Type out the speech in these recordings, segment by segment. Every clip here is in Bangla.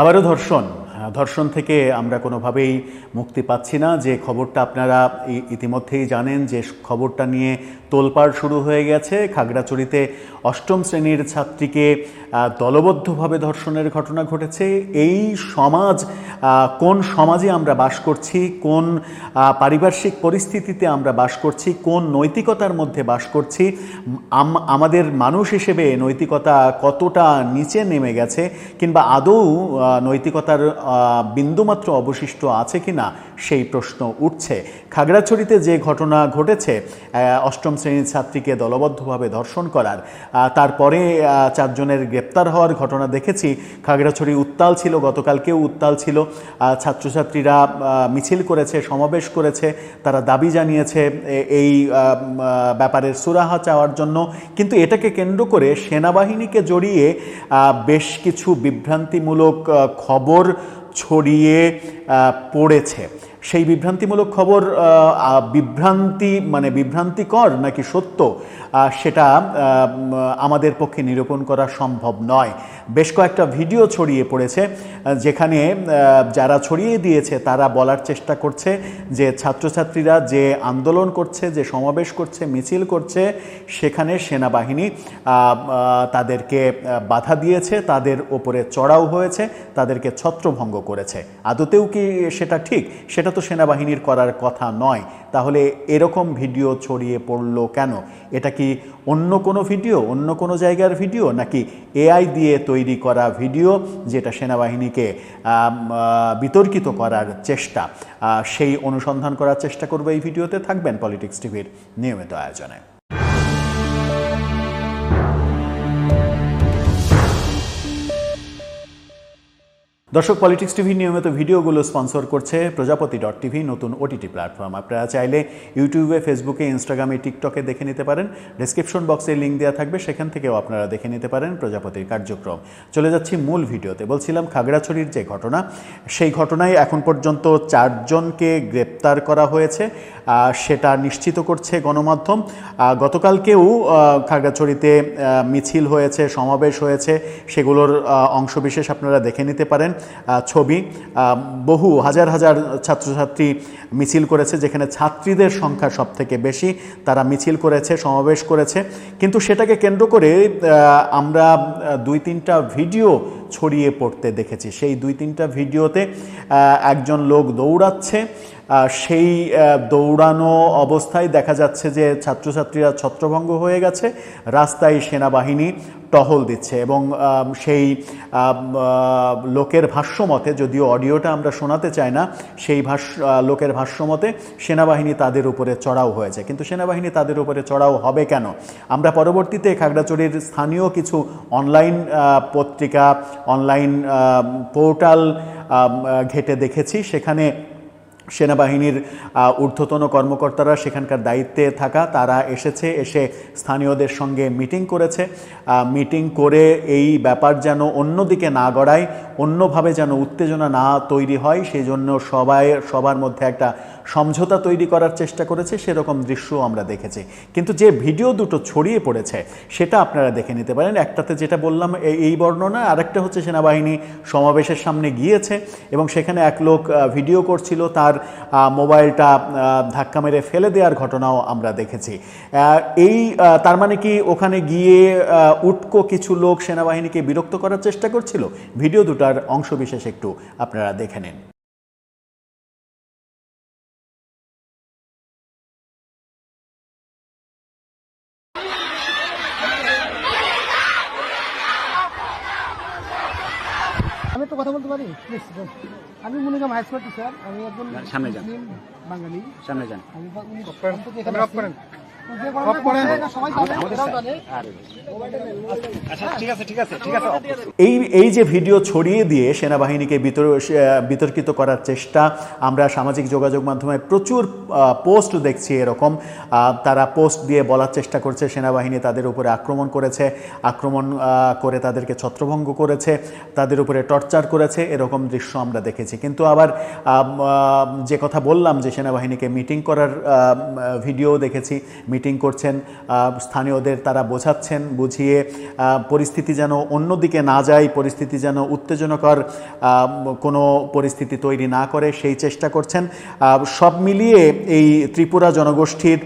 আবারও ধর্ষণ। ধর্ষণ থেকে আমরা কোনোভাবেই মুক্তি পাচ্ছি না। যে খবরটা আপনারা ইতিমধ্যেই জানেন যে খবরটা নিয়ে তোলপাড় শুরু হয়ে গেছে। খাগড়াছড়িতে অষ্টম শ্রেণির ছাত্রীকে দলবদ্ধভাবে ধর্ষণের ঘটনা ঘটেছে। এই সমাজ কোন সমাজে আমরা বাস করছি? কোন পারিপার্শ্বিক পরিস্থিতিতে আমরা বাস করছি? কোন নৈতিকতার মধ্যে বাস করছি? আম- আমাদের মানুষ হিসেবে নৈতিকতা কতটা নিচে নেমে গেছে? কিংবা আদৌ নৈতিকতার বিন্দুমাত্র অবশিষ্ট আছে কি না সেই প্রশ্ন উঠছে। খাগড়াছড়িতে যে ঘটনা ঘটেছে অষ্টম শ্রেণির ছাত্রীকে দলবদ্ধভাবে ধর্ষণ করার তারপরে চারজনের গ্রেপ্তার হওয়ার ঘটনা দেখেছি। খাগড়াছড়ি উত্তাল ছিল, গতকালকেও উত্তাল ছিল। ছাত্রছাত্রীরা মিছিল করেছে, সমাবেশ করেছে। তারা দাবি জানিয়েছে এই ব্যাপারের সুরাহা চাওয়ার জন্য। কিন্তু এটাকে কেন্দ্র করে সেনাবাহিনীকে জড়িয়ে বেশ কিছু বিভ্রান্তিমূলক খবর ছড়িয়ে পড়েছে। সেই বিভ্রান্তিমূলক খবর বিভ্রান্তি মানে বিভ্রান্তিকর নাকি সত্য? সেটা আমাদের পক্ষে নিরূপণ করা সম্ভব নয়। বেশ কয়েকটা ভিডিও ছড়িয়ে পড়েছে যেখানে যারা ছড়িয়ে দিয়েছে, তারা বলার চেষ্টা করছে যে ছাত্রছাত্রীরা যে আন্দোলন করছে, যে সমাবেশ করছে, মিছিল করছে, সেখানে সেনাবাহিনী তাদেরকে বাধা দিয়েছে, তাদের ওপরে চড়াও হয়েছে, তাদেরকে ছত্রভঙ্গ করেছে। আদতেও কি সেটা ঠিক? সেটা তো সেনাবাহিনীর করার কথা নয়। তাহলে এরকম ভিডিও ছড়িয়ে পড়ল কেন? এটা কি অন্য কোনো ভিডিও, অন্য কোনো জায়গার ভিডিও, নাকি এআই দিয়ে তৈরি করা ভিডিও যেটা সেনাবাহিনীকে বিতর্কিত করার চেষ্টা? সেই অনুসন্ধান করার চেষ্টা করবে এই ভিডিওতে, থাকবেন পলিটিক্স টিভির নিয়মিত আয়োজনে। দর্শক পলিটিক্স টিভি নিয়মিত ভিডিওগুলো স্পন্সর করছে প্রজাপতি ডট টিভি নতুন ওটিটি প্ল্যাটফর্ম আপনারা চাইলে ইউটিউবে ফেসবুকে ইনস্টাগ্রামে টিকটকে দেখে নিতে পারেন। ডেসক্রিপশন বক্সে লিঙ্ক দেওয়া থাকবে, সেখান থেকেও আপনারা দেখে নিতে পারেন প্রজাপতির কার্যক্রম। চলে যাচ্ছি মূল ভিডিওতে। বলছিলাম, খাগড়াছড়ির যে ঘটনা, সেই ঘটনায় এখন পর্যন্ত চারজনকে গ্রেপ্তার করা হয়েছে সেটা নিশ্চিত করছে গণমাধ্যম। গতকালকেও খাগড়াছড়িতে মিছিল হয়েছে, সমাবেশ হয়েছে, সেগুলোর অংশবিশেষ আপনারা দেখে নিতে পারেন। ছবি বহু হাজার হাজার ছাত্রছাত্রী মিছিল করেছে, যেখানে ছাত্রীদের সংখ্যা সব থেকে বেশি। তারা মিছিল করেছে, সমাবেশ করেছে। কিন্তু সেটাকে কেন্দ্র করে আমরা দুই তিনটা ভিডিও ছড়িয়ে পড়তে দেখেছি। সেই দুই তিনটা ভিডিওতে একজন লোক দৌড়াচ্ছে সেই দৌড়ানো অবস্থায় দেখা যাচ্ছে যে ছাত্রছাত্রীরা ছত্রভঙ্গ হয়ে গেছে, রাস্তায় সেনাবাহিনী টহল দিচ্ছে এবং সেই লোকের ভাষ্যমতে যদিও অডিওটা আমরা শোনাতে চাই না, সেই ভাষ্য লোকের ভাষ্যমতে সেনাবাহিনী তাদের উপরে চড়াও হয়েছে। কিন্তু সেনাবাহিনী তাদের উপরে চড়াও হবে কেন? আমরা পরবর্তীতে খাগড়াছড়ির স্থানীয় কিছু অনলাইন পত্রিকা অনলাইন পোর্টাল ঘেটে দেখেছি। সেখানে সেনাবাহিনীর ঊর্ধ্বতন কর্মকর্তারা সেখানকার দায়িত্বে থাকা, তারা এসেছে, এসে স্থানীয়দের সঙ্গে মিটিং করেছে। মিটিং করে এই ব্যাপার যেন অন্যদিকে না গড়ায়, অন্যভাবে যেন উত্তেজনা না তৈরি হয় সেই জন্য সবাই, সবার মধ্যে একটা সমঝোতা তৈরি করার চেষ্টা করেছে, সেরকম দৃশ্য আমরা দেখেছি। কিন্তু যে ভিডিও দুটো ছড়িয়ে পড়েছে, সেটা আপনারা দেখে নিতে পারেন। একটাতে যেটা বললাম এই- এই বর্ণনা, আরেকটা হচ্ছে সেনাবাহিনী সমাবেশের সামনে গিয়েছে এবং সেখানে এক লোক ভিডিও করছিল, তার মোবাইলটা ধাক্কা মেরে ফেলে দেওয়ার ঘটনাও আমরা দেখেছি। এই তার মানে কি ওখানে গিয়ে উটকো কিছু লোক সেনাবাহিনীকে বিরক্ত করার চেষ্টা করছিল? ভিডিও দুটার অংশবিশেষ একটু আপনারা দেখে নিন। কথা বলতে পারি? প্লিজ আমি মনিকাম হাই স্কুল টিচার আমি একজন সামনে যান। বাঙালি। সামনে যান। আমি এই এই যে ভিডিও ছড়িয়ে দিয়ে সেনাবাহিনীকে বিতর্কিত করার চেষ্টা, আমরা সামাজিক যোগাযোগ মাধ্যমে প্রচুর পোস্ট দেখছি এরকম। তারা পোস্ট দিয়ে বলার চেষ্টা করছে, সেনাবাহিনী তাদের উপরে আক্রমণ করেছে, আক্রমণ করে তাদেরকে ছত্রভঙ্গ করেছে, তাদের উপরে টর্চার করেছে, এরকম দৃশ্য আমরা দেখেছি। কিন্তু আবার যে কথা বললাম যে সেনাবাহিনীকে মিটিং করার ভিডিও দেখেছি মিটিং করছেন স্থানীয়দের তারা বোঝাচ্ছেন, বুঝিয়ে পরিস্থিতি যেন অন্যদিকে না যায়, পরিস্থিতি যেন উত্তেজনকর কোনো পরিস্থিতি তৈরি না করে, সেই চেষ্টা করছেন। সব মিলিয়ে এই ত্রিপুরা জনগোষ্ঠীর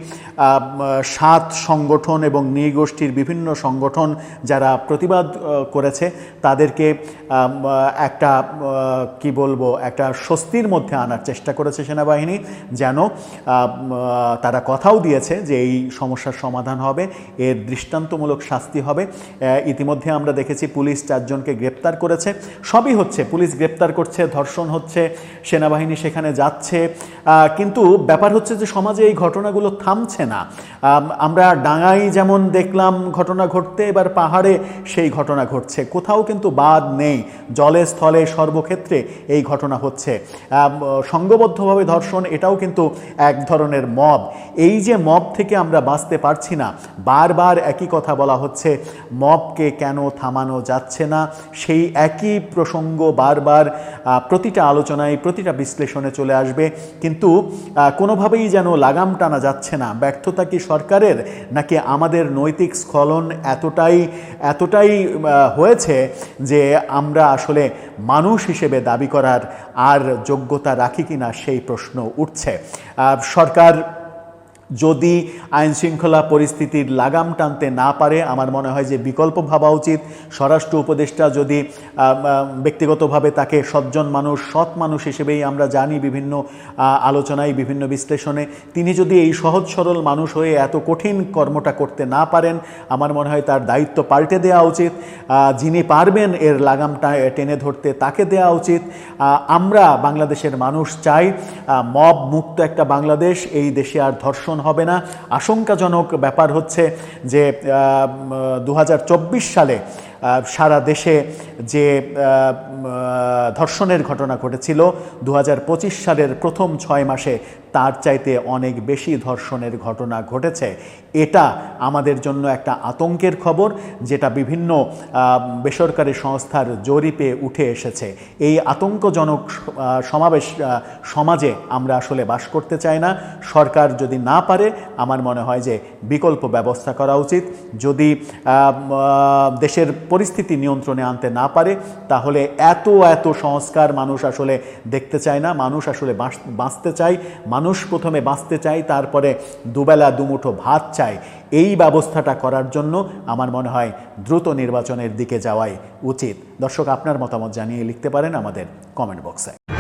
সাত সংগঠন এবং নৃগোষ্ঠীর বিভিন্ন সংগঠন যারা প্রতিবাদ করেছে, তাদেরকে একটা কি বলব, একটা স্বস্তির মধ্যে আনার চেষ্টা করেছে সেনাবাহিনী, যেন তারা কথাও দিয়েছে যে এই সমস্যার সমাধান হবে এর দৃষ্টান্তমূলক শাস্তি হবে। ইতিমধ্যে আমরা দেখেছি পুলিশ চারজনকে গ্রেপ্তার করেছে। সবই হচ্ছে পুলিশ গ্রেপ্তার করছে ধর্ষণ হচ্ছে সেনাবাহিনী সেখানে যাচ্ছে। কিন্তু ব্যাপার হচ্ছে যে সমাজে এই ঘটনাগুলো থামছে না। আমরা ডাঙায় যেমন দেখলাম ঘটনা ঘটতে এবার পাহাড়ে সেই ঘটনা ঘটছে। কোথাও কিন্তু বাদ নেই জলে স্থলে সর্বক্ষেত্রে এই ঘটনা হচ্ছে। আম, সংঘবদ্ধভাবে ধর্ষণ এটাও কিন্তু এক ধরনের মব। এই যে মব থেকে আমরা বাঁচতে পারছি না। বারবার একই কথা বলা হচ্ছে, মবকে কেন থামানো যাচ্ছে না? সেই একই প্রসঙ্গ বারবার প্রতিটা আলোচনায়, প্রতিটা বিশ্লেষণে চলে আসবে। কিন্তু কোনোভাবেই যেন লাগাম টানা যাচ্ছে না। ব্যর্থতা কি সরকারের, নাকি আমাদের নৈতিক স্খলন এতটাই এতটাই হয়েছে যে আমরা আসলে মানুষ হিসেবে দাবি করার আর যোগ্যতা রাখি কিনা সেই প্রশ্ন উঠছে। সরকার যদি আইন শৃঙ্খলা পরিস্থিতির লাগাম টানতে না পারে, আমার মনে হয় যে বিকল্প ভাবা উচিত। স্বরাষ্ট্র উপদেষ্টা যদি ব্যক্তিগতভাবে তাকে সজ্জন মানুষ, সৎ মানুষ হিসেবেই আমরা জানি বিভিন্ন আলোচনায়, বিভিন্ন বিশ্লেষণে, তিনি যদি এই সহজ সরল মানুষ হয়ে এত কঠিন কর্মটা করতে না পারেন, আমার মনে হয় তার দায়িত্ব পাল্টে দেওয়া উচিত। যিনি পারবেন এর লাগামটা টেনে ধরতে তাকে দেওয়া উচিত। আমরা বাংলাদেশের মানুষ চাই মব মুক্ত একটা বাংলাদেশ, এই দেশে আর ধর্ষণ হবে না। আশঙ্কাজনক ব্যাপার হচ্ছে যে দু হাজার চব্বিশ সালে সারা দেশে যে ধর্ষণের ঘটনা ঘটেছিল দু হাজার পঁচিশ সালের প্রথম ছয় মাসে তার চাইতে অনেক বেশি ধর্ষণের ঘটনা ঘটেছে। এটা আমাদের জন্য একটা আতঙ্কের খবর, যেটা বিভিন্ন বেসরকারি সংস্থার জরিপে উঠে এসেছে। এই আতঙ্কজনক সমাবেশ সমাজে আমরা আসলে বাস করতে চাই না। সরকার যদি না পারে, আমার মনে হয় যে বিকল্প ব্যবস্থা করা উচিত। যদি দেশের পরিস্থিতি নিয়ন্ত্রণে আনতে না পারে, তাহলে এত এত সংস্কার মানুষ আসলে দেখতে চায় না, মানুষ আসলে বাঁচ- বাঁচতে চায়, মানুষ প্রথমে বাঁচতে চায়, তারপরে দুবেলা দুমুঠো ভাত চায়। এই ব্যবস্থাটা করার জন্য আমার মনে হয় দ্রুত নির্বাচনের দিকে যাওয়াই উচিত। দর্শক, আপনার মতামত জানিয়ে লিখতে পারেন আমাদের কমেন্ট বক্সে